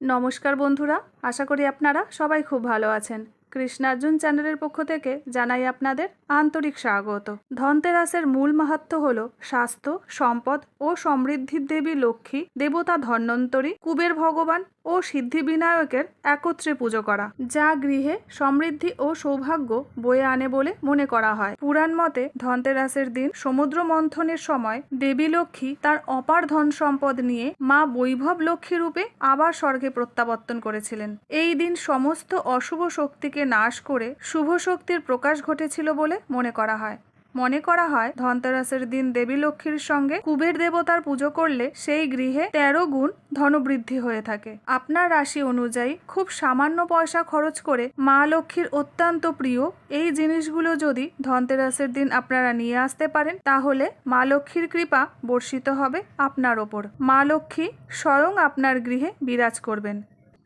নমস্কার বন্ধুরা, আশা করি আপনারা সবাই খুব ভালো আছেন। কৃষ্ণার্জুন চ্যানেলের পক্ষ থেকে জানাই আপনাদের আন্তরিক স্বাগত। ধনতেরাসের মূল মাহাত্ম হল স্বাস্থ্য, সম্পদ ও সমৃদ্ধির দেবী লক্ষ্মী, দেবতা ধন্বন্তরী, কুবের ভগবান ও সিদ্ধি বিনায়কের একত্রে পুজো করা, যা গৃহে সমৃদ্ধি ও সৌভাগ্য বয়ে আনে বলে মনে করা হয়। পুরাণ মতে ধনতেরাসের দিন সমুদ্র মন্থনের সময় দেবী লক্ষ্মী তার অপার ধন সম্পদ নিয়ে মা বৈভব লক্ষ্মী রূপে আবার স্বর্গে প্রত্যাবর্তন করেছিলেন। এই দিন সমস্ত অশুভ শক্তিকে নাশ করে শুভ শক্তির প্রকাশ ঘটেছিল বলে মনে করা হয়। মনে করা হয় ধনতেরাসের দিন দেবী লক্ষ্মীর সঙ্গে কুবের দেবতার পুজো করলে সেই গৃহে তেরো গুণ ধনবৃদ্ধি হয়ে থাকে। আপনার রাশি অনুযায়ী খুব সামান্য পয়সা খরচ করে মা লক্ষ্মীর অত্যন্ত প্রিয়। এই জিনিসগুলো যদি ধনতেরাসের দিন আপনারা নিয়ে আসতে পারেন, তাহলে মা লক্ষ্মীর কৃপা বর্ষিত হবে আপনার ওপর। মা লক্ষ্মী স্বয়ং আপনার গৃহে বিরাজ করবেন।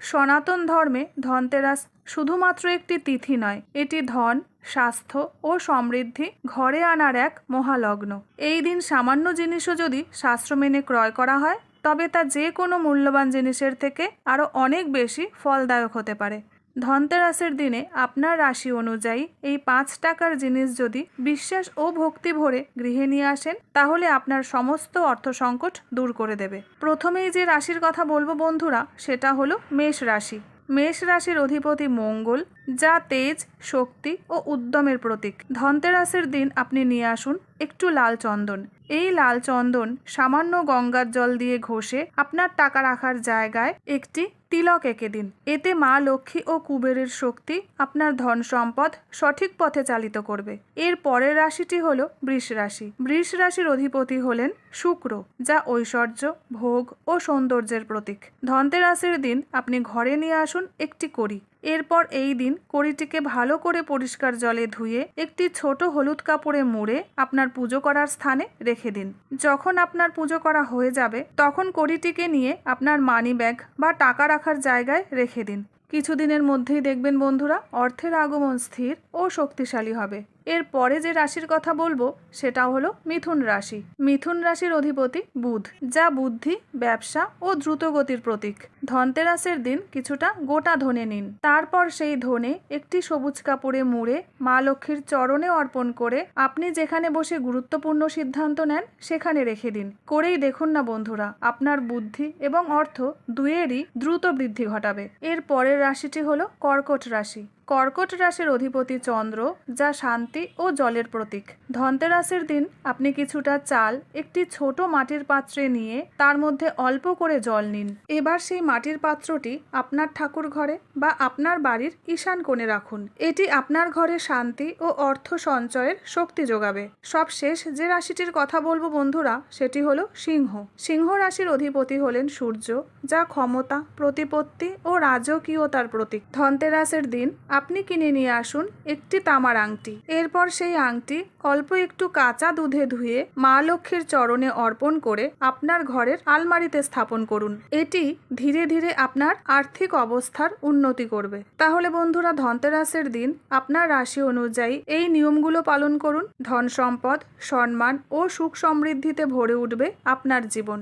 সনাতন ধর্মে ধনতেরাস শুধুমাত্র একটি তিথি নয়, এটি ধন, স্বাস্থ্য ও সমৃদ্ধি ঘরে আনার এক মহালগ্ন। এই দিন সামান্য জিনিসও যদি শাস্ত্র মেনে ক্রয় করা হয়, তবে তা যে কোনো মূল্যবান জিনিসের থেকে আরও অনেক বেশি ফলদায়ক হতে পারে। ধনতেরাসের দিনে আপনার রাশি অনুযায়ী এই পাঁচ টাকার জিনিস যদি বিশ্বাস ও ভক্তি ভরে গৃহে নিয়ে আসেন, তাহলে আপনার সমস্ত অর্থ সংকট দূর করে দেবে। প্রথমেই যে রাশির কথা বলব বন্ধুরা, সেটা হলো মেষ রাশি। মেষ রাশির অধিপতি মঙ্গল যা তেজ, শক্তি ও উদ্যমের প্রতীক। ধনতেরাসের দিন আপনি নিয়ে আসুন একটু লাল চন্দন। এই লাল চন্দন সামান্য গঙ্গার জল দিয়ে ঘষে আপনার টাকা রাখার জায়গায় একটি তিলক এঁকে দিন। এতে মা লক্ষ্মী ও কুবেরের শক্তি আপনার ধন সম্পদ সঠিক পথে চালিত করবে। এর পরের রাশিটি হল বৃষ রাশি। বৃষ রাশির অধিপতি হলেন শুক্র, যা ঐশ্বর্য, ভোগ ও সৌন্দর্যের প্রতীক। ধনতেরাসের দিন আপনি ঘরে নিয়ে আসুন একটি কড়ি। এরপর এই দিন কড়িটিকে ভালো করে পরিষ্কার জলে ধুয়ে একটি ছোট হলুদ কাপড়ে মুড়ে আপনার পুজো করার স্থানে রেখে দিন। যখন আপনার পুজো করা হয়ে যাবে, তখন কড়িটিকে নিয়ে আপনার মানি ব্যাগ বা টাকা রাখার জায়গায় রেখে দিন। কিছুদিনের মধ্যেই দেখবেন বন্ধুরা, অর্থের আগমন স্থির ও শক্তিশালী হবে। এর পরে যে রাশির কথা বলব, সেটা হলো মিথুন রাশি। মিথুন রাশির অধিপতি বুধ, যা বুদ্ধি, ব্যবসা ও দ্রুতগতির প্রতীক। ধনতেরাসের দিন কিছুটা গোটা ধনে নিন। তারপর সেই ধনে একটি সবুজ কাপড়ে মুড়ে মা লক্ষ্মীর চরণে অর্পণ করে আপনি যেখানে বসে গুরুত্বপূর্ণ সিদ্ধান্ত নেন, সেখানে রেখে দিন। করেই দেখুন না বন্ধুরা, আপনার বুদ্ধি এবং অর্থ দুয়েরই দ্রুত বৃদ্ধি ঘটাবে। এর পরের রাশিটি হলো কর্কট রাশি। কর্কট রাশির অধিপতি চন্দ্র, যা শান্তি ও জলের প্রতীক। ধনতেরাসের দিন আপনি কিছুটা চাল, একটি ছোট মাটির পাত্রে নিয়ে তার মধ্যে অল্প করে জল নিন। এবার সেই মাটির পাত্রটি আপনার ঠাকুর ঘরে বা আপনার বাড়ির ঈশান কোণে রাখুন। এটি আপনার ঘরে শান্তি ও অর্থ সঞ্চয়ের শক্তি যোগাবে। সব শেষ যে রাশিটির কথা বলব বন্ধুরা, সেটি হলো সিংহ। সিংহ রাশির অধিপতি হলেন সূর্য, যা ক্ষমতা, প্রতিপত্তি ও রাজকীয়তার প্রতীক। ধনতেরাসের দিন আপনি কিনে নিয়ে আসুন একটি তামার আংটি। এরপর সেই আংটি অল্প একটু কাঁচা দুধে ধুয়ে মা লক্ষ্মীর চরণে অর্পণ করে আপনার ঘরের আলমারিতে স্থাপন করুন। এটি ধীরে ধীরে আপনার আর্থিক অবস্থার উন্নতি করবে। তাহলে বন্ধুরা, ধনতেরাসের দিন আপনার রাশি অনুযায়ী এই নিয়মগুলো পালন করুন। ধন সম্পদ সম্মান ও সুখ সমৃদ্ধিতে ভরে উঠবে আপনার জীবন।